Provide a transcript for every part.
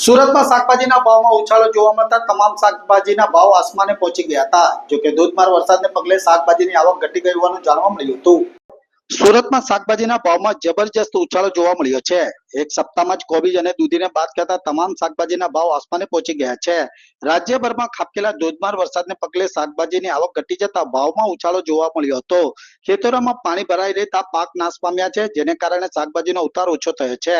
સુરતમાં શાકભાજીના ભાવમાં ઉછાળો જોવા મળતા તમામ શાકભાજીના ભાવ આસમાને પહોંચી ગયા હતા. જોકે ધોધમાર વરસાદને પગલે શાકભાજીની આવક ઘટી ગઈ હોવાનું જાણવા મળ્યું હતું. સુરતમાં શાકભાજીના ભાવમાં જબરજસ્ત ઉછાળો જોવા મળ્યો છે. એક સપ્તાહમાં જ કોબીજ અને દૂધીને બાદ કરતા તમામ શાકભાજીના ભાવ આસમાને પહોંચી ગયા છે. રાજ્યભરમાં ખાબકેલા ધોધમાર વરસાદને પગલે શાકભાજીની આવક ઘટી જતા ભાવમાં ઉછાળો જોવા મળ્યો હતો. ખેતરોમાં પાણી ભરાઈ રહેતા પાક નાશ પામ્યા છે, જેને કારણે શાકભાજીનો ઉતાર ઓછો થયો છે.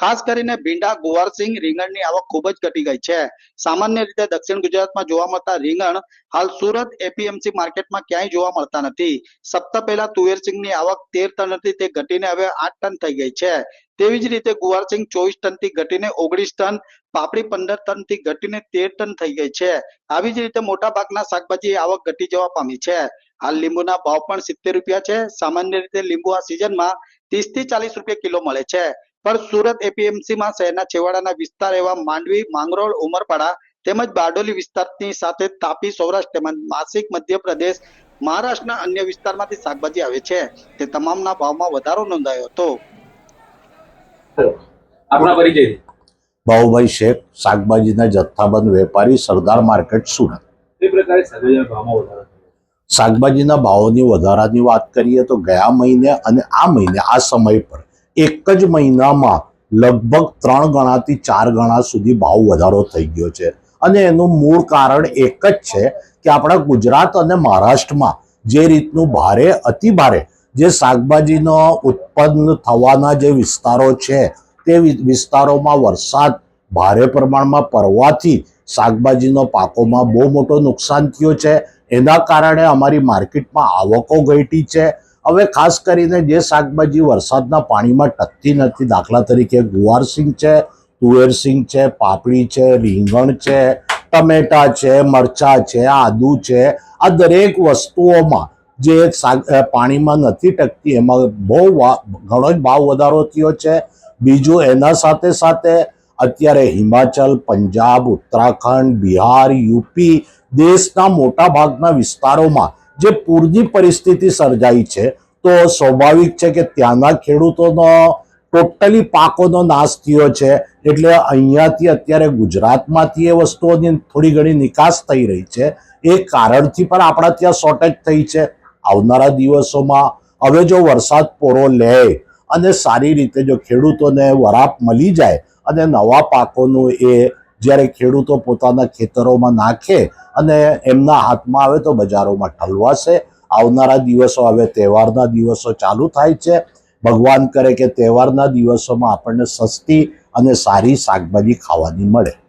ખાસ કરીને ભીંડા ગુવારસિંગ રીંગણની આવક ખૂબ જ ઘટી ગઈ છે. સામાન્ય રીતે દક્ષિણ ગુજરાતમાં જોવા મળતા રીંગણ હાલ સુરત એપીએમસી માર્કેટમાં ક્યાંય જોવા મળતા નથી. સપ્તાહ પહેલા તુવેરસિંગની આવક તેર ટન હતી તે ઘટીને હવે આઠ ટન થઈ ગઈ છે. તેવી જ રીતે ગુવારસિંગ ચોવીસ ટનથી ઘટીને ઓગણીસ ટન, પાપડી પંદર ટનથી ઘટીને તેર ટન થઈ ગઈ છે. આવી જ રીતે મોટા ભાગના શાકભાજી આવક ઘટી જવા પામી છે. હાલ લીંબુના ભાવ પણ સિત્તેર રૂપિયા છે. સામાન્ય રીતે લીંબુ આ સિઝનમાં ત્રીસથી ચાલીસ રૂપિયા કિલો મળે છે. પણ સુરત એપીએમસી માં શહેરના છેવાડાના વિસ્તાર એવા માંડવી, માંગરોળ, ઉમરપાડા તેમજ બારડોલી વિસ્તારની સાથે તાપી સૌરાષ્ટ્ર તેમજ નાસિક મધ્યપ્રદેશ મહારાષ્ટ્રના અન્ય વિસ્તારમાંથી શાકભાજી આવે છે. તે તમામના ભાવમાં વધારો નોંધાયો હતો. આપણા પરિચય. બાહુભાઈ શેખ શાકભાજીના જથ્થાબંધ વેપારી સરદાર માર્કેટ સુરત. એ પ્રકારે શાકભાજીના ભાવોની વધારાની વાત કરીએ તો ગયા મહિને અને આ મહિને આ સમય પર એક જ મહિનામાં લગભગ ત્રણ ગણાથી ચાર ગણા સુધી ભાવ વધારો થઈ ગયો છે. અને એનું મૂળ કારણ એક જ છે કે આપણા ગુજરાત અને મહારાષ્ટ્રમાં જે રીતનું ભારે, અતિ ભારે જે શાકભાજીનો ઉત્પન્ન થવાના જે વિસ્તારો છે, તે વિસ્તારોમાં વરસાદ ભારે પ્રમાણમાં પડવાથી શાકભાજીનો પાકોમાં બહુ મોટો નુકસાન થયો છે. એના કારણે અમારી માર્કેટમાં આવકો ઘટી છે. હવે ખાસ કરીને જે શાકભાજી વરસાદના પાણીમાં ટકતી નથી, દાખલા તરીકે ગુવારસિંગ છે તુવેરસિંગ છે, પાપડી છે, રીંગણ છે, ટમેટા છે, મરચા છે, આદુ છે. આ દરેક વસ્તુઓમાં જે પાણીમાં નથી ટકતી, એમાં બહુ ઘણો જ ભાવ વધારો થયો છે. બીજું એના સાથે સાથે અત્યારે હિમાચલ, પંજાબ, ઉત્તરાખંડ, બિહાર, યુપી દેશના મોટા ભાગના વિસ્તારોમાં જે પૂરની પરિસ્થિતિ સર્જાઈ છે, તો સ્વાભાવિક છે કે ત્યાંના ખેડૂતોનો ટોટલી પાકોનો નાશ થયો છે. એટલે અહીંયાથી અત્યારે ગુજરાતમાંથી એ વસ્તુઓની થોડી ઘણી નિકાસ થઈ રહી છે. એ કારણથી પણ આપણા ત્યાં શોર્ટેજ થઈ છે. આવનારા દિવસોમાં હવે જો વરસાદ પૂરો લે અને સારી રીતે જો ખેડૂતોને વરાપ મળી જાય અને નવા પાકોનું એ જ્યારે ખેડૂતો પોતાના ખેતરોમાં નાખે અને એમના હાથમાં આવે તો બજારોમાં ઠલવાશે. આવનારા દિવસો હવે તહેવારના દિવસો ચાલુ થાય છે. ભગવાન કરે કે તહેવારના દિવસોમાં આપણને સસ્તી અને સારી શાકભાજી ખાવાની મળે.